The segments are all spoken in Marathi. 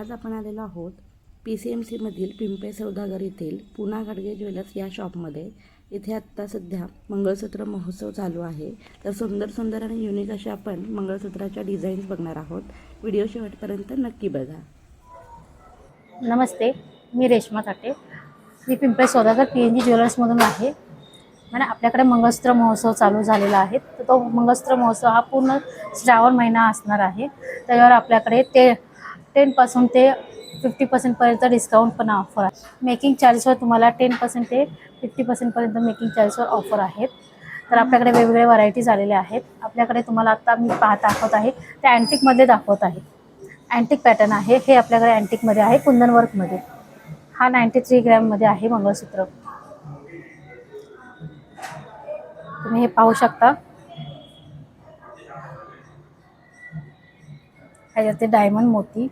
आज आपण आलेलो आहोत पी सी एम सीमधील पिंपे सौदागर येथील पुना गाडगे ज्वेलर्स या शॉपमध्ये. इथे आत्ता सध्या मंगळसूत्र महोत्सव चालू आहे. तर सुंदर सुंदर आणि युनिक असे आपण मंगळसूत्राच्या डिझाईन्स बघणार आहोत. व्हिडिओ शेवटपर्यंत नक्की बघा. नमस्ते मी रेश्मा ताटे. मी Pimple Saudagar P N G ज्वेलर्समधून आहे. आणि आपल्याकडे मंगळसूत्र महोत्सव चालू झालेला आहे. तर तो मंगळसूत्र महोत्सव हा पूर्ण श्रावण महिना असणार आहे. त्याच्यावर आपल्याकडे ते टेनपासून ते फिफ्टी पर्सेंटपर्यंत डिस्काउंट पण ऑफर आहे. मेकिंग चार्जवर तुम्हाला टेन पर्सेंट ते फिफ्टी पर्सेंटपर्यंत मेकिंग चार्जवर ऑफर आहेत. तर आपल्याकडे वेगवेगळे व्हरायटीज आलेल्या आहेत. आपल्याकडे तुम्हाला आता मी पाहत दाखवत आहे. ते अँटिकमध्ये दाखवत आहे. अँटिक पॅटर्न आहे. हे आपल्याकडे अँटिकमध्ये आहे कुंदन वर्कमध्ये हा नाईंटी थ्री ग्रॅममध्ये आहे मंगळसूत्र. तुम्ही हे पाहू शकता. ह्याच्यात ते डायमंड मोती.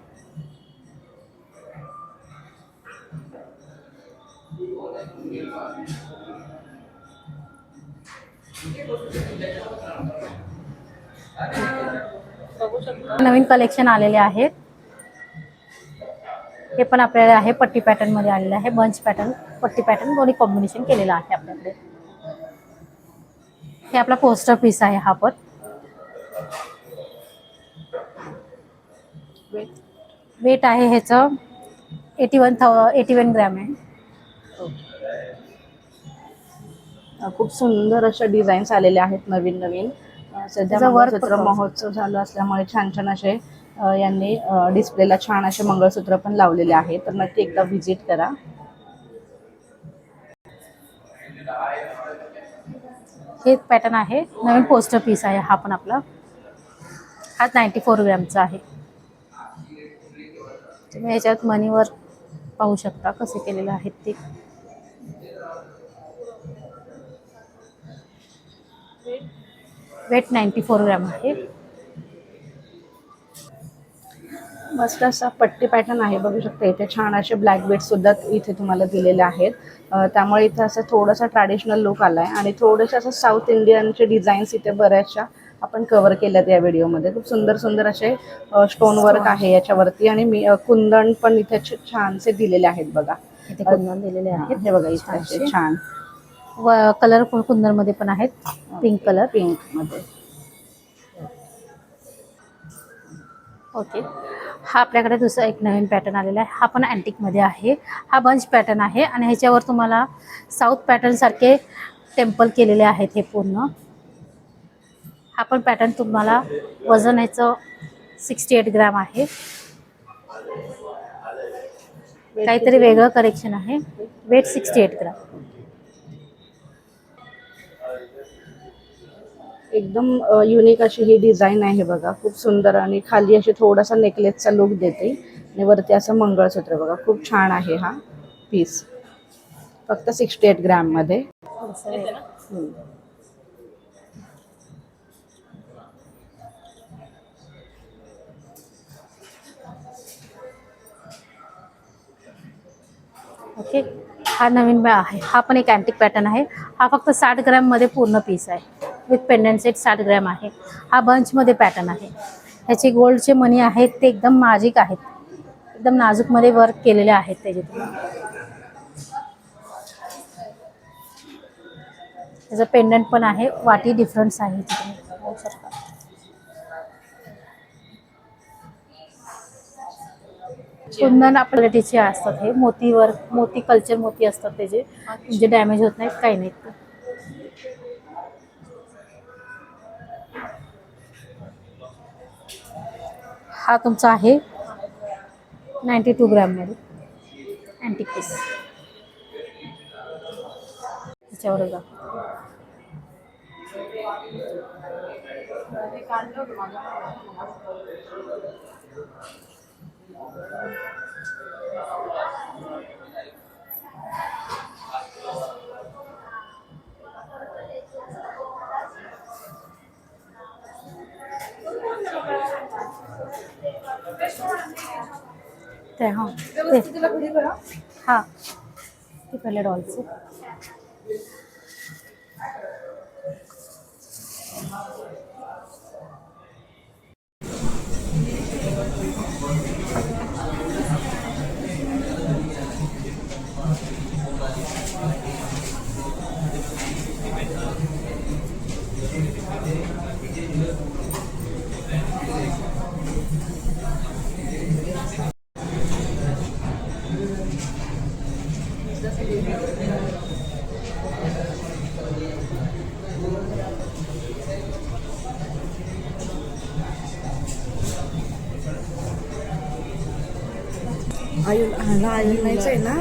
नवीन कलेक्शन आलेले आहेत. हे पण आपल्याला आहे पट्टी पॅटर्नमध्ये आलेलं आहे बंच पॅटर्न पट्टी पॅटर्न दोन्ही कॉम्बिनेशन केलेलं आहे आपल्याकडे. हे आपला पोस्टर पीस आहे हा पण. वेट आहे ह्याचं eighty one thou eighty one gram आहे. खूप सुंदर अशा डिझाईन्स आलेल्या आहेत नवीन नवीन. सध्या महोत्सव चालू असल्यामुळे छान छान असे यांनी डिस्प्लेला छान असे मंगळसूत्र पण लावलेले आहेत. तर नक्की एकदा व्हिजिट करा. हे पॅटर्न आहे. नवीन पोस्टर पीस आहे. हा पण आपला. हा नाईन्टी फोर ग्रॅमचा आहे. तुम्ही ह्याच्यात मनीवर पाहू शकता कसे केलेले आहेत ते. वेट नाईन्टी फोर ग्रॅम आहे. मस्त असा पट्टी पॅटर्न आहे बघू शकता इथे छान असे ब्लॅक बेड सुद्धा इथे तुम्हाला दिलेले आहेत. त्यामुळे इथे असं थोडासा ट्रॅडिशनल लुक आलाय आणि थोडेसे असं साऊथ इंडियनचे डिझाईन्स इथे बऱ्याचशा आपण कव्हर केल्यात या व्हिडिओमध्ये खूप सुंदर सुंदर असे स्टोन वर्क आहे याच्यावरती आणि मी अ, कुंदन पण इथे छानसे दिलेले आहेत बघा. इथे कुंदन दिलेले आहेत. हे बघा इथे. छान. व कलर कुंदनमध्ये पण आहेत. Pink colour पिंकमध्ये. ओके हा आपल्याकडे दुसरा एक नवीन पॅटर्न आलेला आहे. हा पण अँटिकमध्ये आहे. हा बंच पॅटर्न आहे आणि ह्याच्यावर तुम्हाला साऊथ पॅटर्नसारखे टेम्पल केलेले आहेत हे पूर्ण. हा पण पॅटर्न तुम्हाला वजन ह्याचं सिक्स्टी एट ग्रॅम आहे. काहीतरी वेगळं करेक्शन आहे. वेट सिक्स्टी एट ग्रॅम एकदम युनिक अशी ही डिझाईन आहे बघा. खूप सुंदर आणि खाली अशी थोडासा नेकलेसचा लुक देते. आणि वरती असं मंगळसूत्र बघा. खूप छान आहे हा पीस फक्त सिक्स्टी एट ग्रॅममध्ये ओके हा नवीन आहे. हा पण एक अँटिक पॅटर्न आहे. हा फक्त साठ ग्रॅममध्ये पूर्ण पीस आहे. विथ पेंडंट सेट साठ ग्रॅम आहे. हा बंचमध्ये पॅटर्न आहे. ह्याचे गोल्डचे मनी आहेत ते एकदम माजिक आहेत. एकदम नाजूकमध्ये वर्क केलेले आहेत त्याचे. त्याचं पेंडंट पण आहे. वाटी डिफरन्स आहे तिथे. कुंदन क्वालिटीचे असतात हे. मोती वर्क मोती कल्चर मोती असतात त्याचे. म्हणजे डॅमेज होत नाहीत काही नाहीत. हा तुमचा आहे. नाईन्टी टू ग्रॅममध्ये अँटी पीस त्याच्यावर जा ते हां ते हां ते पहिले डॉलचे आयुल ह्याला आहे ना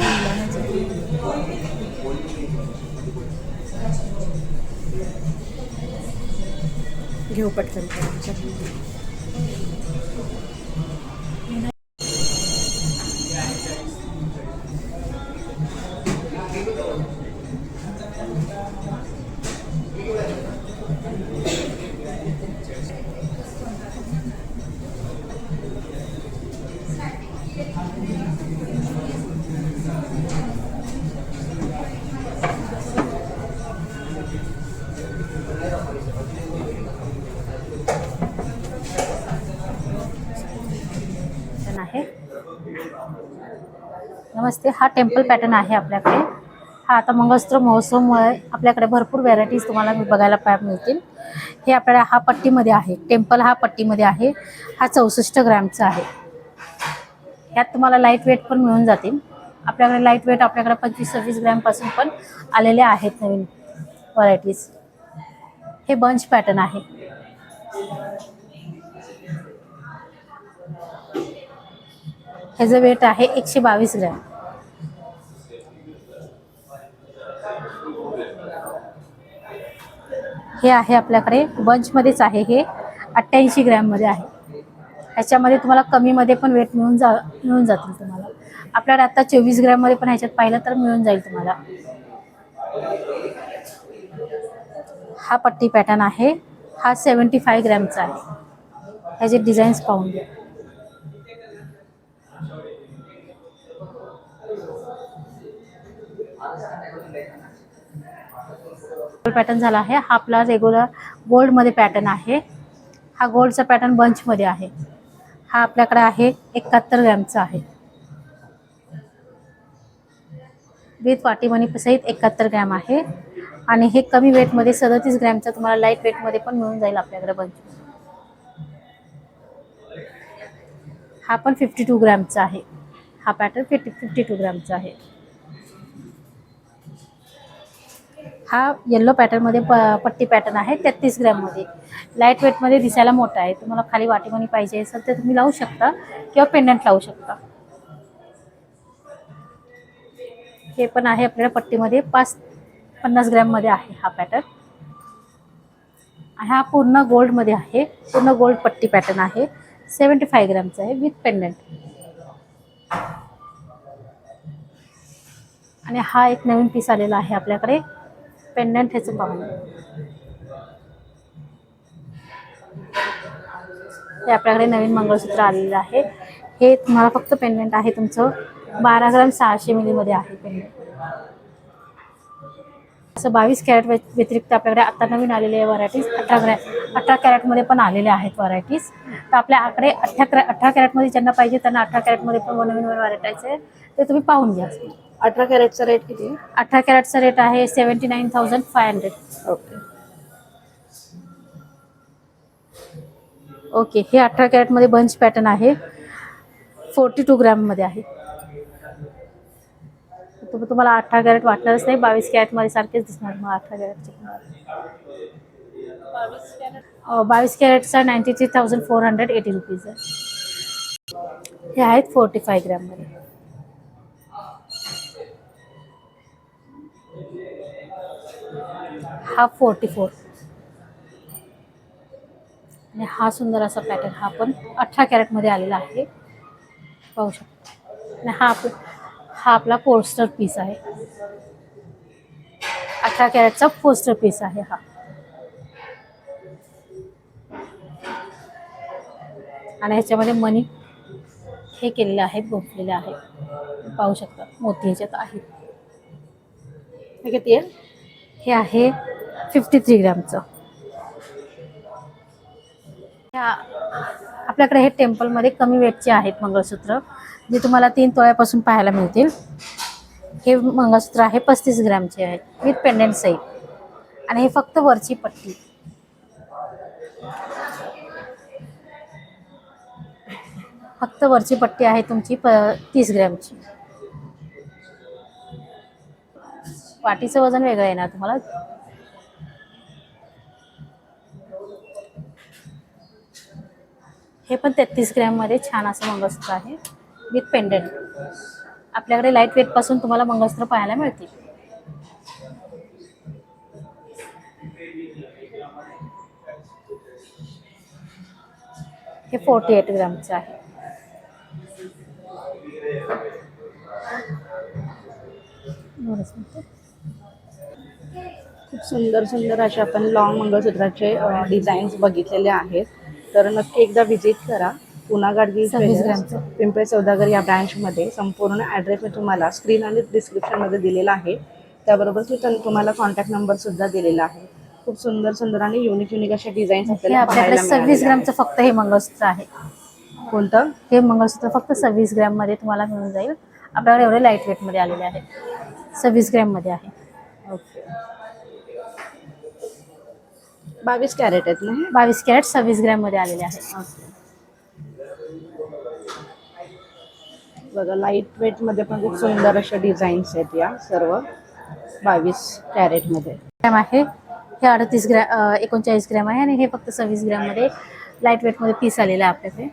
घेऊ पटकन. नमस्ते हा टेम्पल पॅटर्न आहे आपल्याकडे. हा आता मंगळसूत्र महोत्सवमुळे आपल्याकडे भरपूर व्हेरायटीज तुम्हाला बघायला पाय मिळतील. हे आपल्याला हा पट्टीमध्ये आहे. टेम्पल हा पट्टीमध्ये आहे. हा चौसष्ट ग्रॅमचा आहे. ह्यात तुम्हाला लाइट वेट पण मिळून जातील. आपल्याकडे लाइट वेट आपल्याकडे पंचवीस सव्वीस ग्रॅमपासून पण आलेले आहेत नवीन व्हरायटीज हे बंच पॅटर्न आहे. ह्याचं वेट आहे एकशे बावीस ग्रॅम. हे आहे आपल्याकडे बंचमध्येच आहे हे. अठ्ठ्याऐंशी ग्रॅममध्ये आहे. ह्याच्यामध्ये तुम्हाला कमीमध्ये पण वेट मिळून जा मिळून जातील तुम्हाला. आपल्याकडे आत्ता चोवीस ग्रॅममध्ये पण ह्याच्यात पाहिलं तर मिळून जाईल तुम्हाला. हा पट्टी पॅटर्न आहे. हा सेवन्टी फाय ग्रॅमचा आहे. ह्याचे डिझाईन्स पाहून घ्या. पॅटर्न झाला आहे. हा आपला रेग्युलर गोल्डमध्ये पॅटर्न आहे. हा गोल्डचा पॅटर्न बंचमध्ये आहे. हा आपल्याकडे आहे एकाहत्तर ग्रॅमचा आहे. विथ वाटीमणी सहित एकाहत्तर ग्रॅम आहे. आणि हे कमी वेटमध्ये सदतीस ग्रॅमचा तुम्हाला लाइट वेटमध्ये पण मिळून जाईल आपल्याकडे बंच हा पण फिफ्टी टू ग्रॅमचा आहे. हा पॅटर्न फिफ्टी फिफ्टी टू ग्रॅमचा आहे. हा येल्लो पॅटर्नमध्ये प पट्टी पॅटर्न आहे तेहतीस ग्रॅममध्ये लाइट वेटमध्ये दिसायला मोठा आहे तुम्हाला खाली वाटीमणी पाहिजे असेल तर तुम्ही लावू शकता किंवा पेंडंट लावू शकता. हे पण आहे आपल्याला पट्टीमध्ये पाच पन्नास ग्रॅममध्ये आहे हा पॅटर्न हा पूर्ण गोल्डमध्ये आहे पूर्ण गोल्ड पट्टी पॅटर्न आहे सेवन्टी फाय ग्रॅमचा आहे विथ पेंडंट आणि हा एक नवीन पीस आलेला आहे आपल्याकडे पेंडंट ह्याचं पाहून. हे आपल्याकडे नवीन मंगळसूत्र आलेलं आहे. हे तुम्हाला फक्त पेंडंट आहे. तुमचं बारा ग्राम सहाशे मिलीमध्ये आहे पेंडंट असं बावीस कॅरेट व्यतिरिक्त आपल्याकडे आता नवीन आलेले व्हरायटीज अठरा ग्रॅ अठरा कॅरेटमध्ये पण आलेले आहेत व्हरायटीज तर आपल्या आकडे अठरा कॅ अठरा कॅरेटमध्ये ज्यांना पाहिजे त्यांना अठरा कॅरेटमध्ये पण नवीन नवीन व्हरायटीज आहे. ते तुम्ही पाहून घ्या. अठरा कॅरेटचा रेट किती अठरा कॅरेटचा रेट आहे seventy nine thousand five hundred. Okay. Okay हे अठरा कॅरेटमध्ये बंच पॅटर्न आहे. फोर्टी टू ग्रॅममध्ये आहे. तुम तुम्हाला अठरा कॅरेट वाटणारच नाही बावीस कॅरेटमध्ये सारखेच दिसणार मग अठरा कॅरेटचे. बावीस कॅरेटचा ninety three thousand four hundred eighty rupees आहे. हे आहेत फोर्टी फाय ग्रॅममध्ये. हा फोर्टी फोर. आणि हा सुंदर असा पॅटर्न हा पण अठरा कॅरेटमध्ये आलेला आहे. पाहू शकतो. आणि हा आपला हा आपला पोस्टर पीस आहे. अठरा कॅरेटचा पोस्टर पीस आहे हा. आणि ह्याच्यामध्ये मनी हे केलेले आहेत गोठलेले आहेत पाहू शकता मोती ह्याच्यात आहेत किती आहे? हे आहे फिफ्टी थ्री ग्रॅमचं. ह्या आपल्याकडे हे टेम्पलमध्ये कमी वेटचे आहेत मंगळसूत्र. जे तुम्हाला तीन तोळ्यापासून पाहायला मिळतील. हे मंगळसूत्र आहे पस्तीस ग्रॅमचे आहेत. विथ पेंडेंट सहित आणि हे फक्त वरची पट्टी. फक्त वरची पट्टी आहे तुमची प तीस ग्रॅमची. वाटीचं वजन वेगळं येणार तुम्हाला. हे पण तेहतीस ग्रॅममध्ये छान असं मंगळसूत्र आहे. विथ पेंडंट आपल्याकडे लाइट वेटपासून तुम्हाला मंगळसूत्र पाहायला मिळतील. हे फोर्टी एट ग्रामचं आहे. खूप सुंदर सुंदर असे आपण लॉंग मंगळसूत्राचे डिझाईन्स बघितलेले आहेत. तर नक्की एकदा व्हिजिट करा. पुन्हा गाडगी. पिंपळे सौदागर या ब्रँचमध्ये संपूर्ण ॲड्रेस मी तुम्हाला स्क्रीन आणि डिस्क्रिप्शनमध्ये दिलेला आहे. त्याबरोबर मी तुम्हाला कॉन्टॅक्ट नंबर सुद्धा दिलेला आहे. खूप सुंदर सुंदर आणि युनिक युनिक असे डिझाईन्स हे आपल्याला सव्वीस ग्रामचं फक्त हे मंगळसूत्र आहे. कोणतं? हे मंगळसूत्र फक्त सव्वीस ग्रॅममध्ये तुम्हाला मिळून जाईल. आपल्याकडे एवढे लाइट वेटमध्ये आलेले आहे सव्वीस ग्रॅममध्ये आहे. ओके बावीस कॅरेट आहेत ना हे? बावीस कॅरेट सव्वीस ग्रॅममध्ये आलेले आहे बघा लाइट वेटमध्ये पण खूप सुंदर अशा डिझाईन्स आहेत या सर्व बावीस कॅरेटमध्ये. ग्रॅम आहे. हे अडतीस ग्रॅम एकोणचाळीस ग्रॅम आहे आणि हे फक्त सव्वीस ग्रॅममध्ये लाइट वेटमध्ये पीस आलेलं आहे आपल्याकडे.